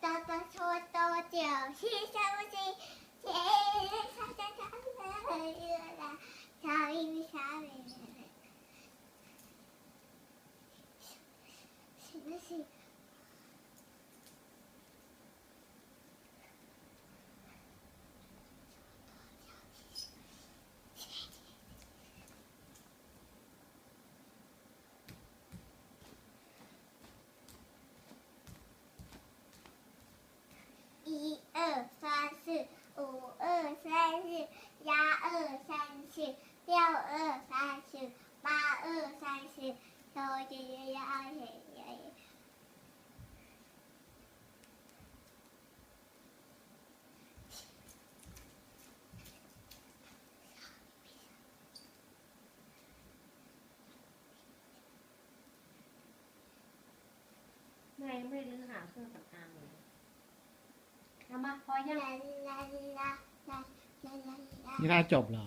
豆豆豆豆豆，谁相信？谁傻傻傻傻傻傻傻傻傻傻傻？是不是？三四，幺二三四，六二三四，八二三四，九九九幺二幺幺。 แม่ยังไม่ได้รื้อหาเครื่องสำอางเลยเอามาพอยัง 啦啦啦 นิทาจบเหรอ